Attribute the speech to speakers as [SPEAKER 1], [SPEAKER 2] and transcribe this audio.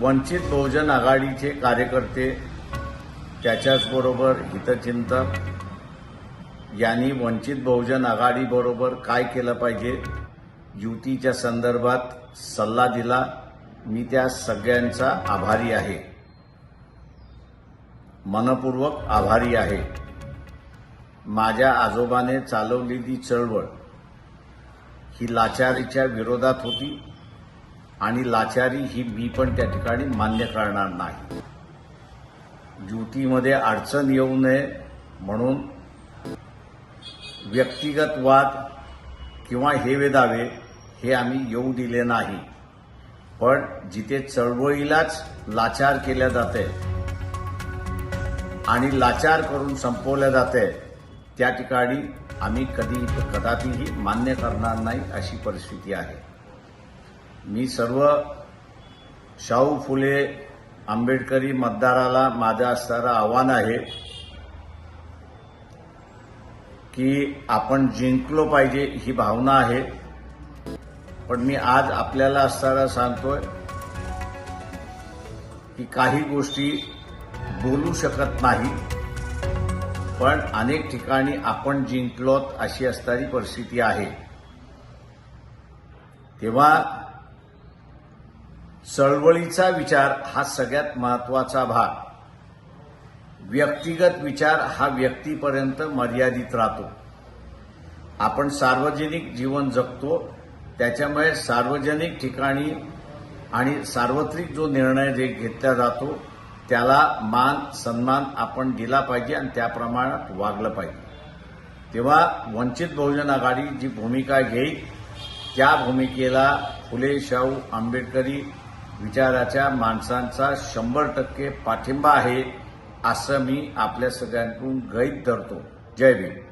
[SPEAKER 1] वंचित बहुजन आघाडीचे कार्यकर्ते त्याच्याचबरोबर हितचिंतक यांनी वंचित बहुजन आघाडीबरोबर काय केलं पाहिजे? युतीच्या संदर्भात सल्ला दिला. मी त्या सगळ्यांचा आभारी आहे. मनपूर्वक आभारी आहे. माझ्या आजोबाने चालवलेली चळवळ ही लाचारीच्या विरोधात होती. आणि लाचारी ही मी पण त्या ठिकाणी मान्य करणार नाही. युतीमध्ये अडचण येऊ नये म्हणून व्यक्तिगत वाद किंवा हेवे दावे हे आम्ही येऊ दिले नाही. पण जिथे चळवळीलाच लाचार केल्या जाते आणि लाचार करून संपवल्या जाते त्या ठिकाणी आम्ही कधी कदापिही मान्य करणार नाही अशी परिस्थिती आहे. मी सर्व शाहू फुले आंबेडकरी मतदाराला माझा असणारं आव्हान आहे की आपण जिंकलो पाहिजे ही भावना आहे. पण मी आज आपल्याला असताना सांगतोय की काही गोष्टी बोलू शकत नाही पण अनेक ठिकाणी आपण जिंकलोत अशी असणारी परिस्थिती आहे. तेव्हा चळवळीचा विचार हा सगळ्यात महत्त्वाचा भाग. व्यक्तिगत विचार हा व्यक्तीपर्यंत मर्यादित राहतो. आपण सार्वजनिक जीवन जगतो त्याच्यामुळे सार्वजनिक ठिकाणी आणि सार्वत्रिक जो निर्णय जे घेतला जातो त्याला मान सन्मान आपण दिला पाहिजे आणि त्या प्रमाणात वागलं पाहिजे. तेव्हा वंचित बहुजन आघाडी जी भूमिका घेईल त्या भूमिकेला फुले शाहू आंबेडकरी विचाराच्या माणसांचा शंभर टक्के पाठिंबा आहे असं मी आपल्या सगळ्यांकडून गैत धरतो. जय भीम.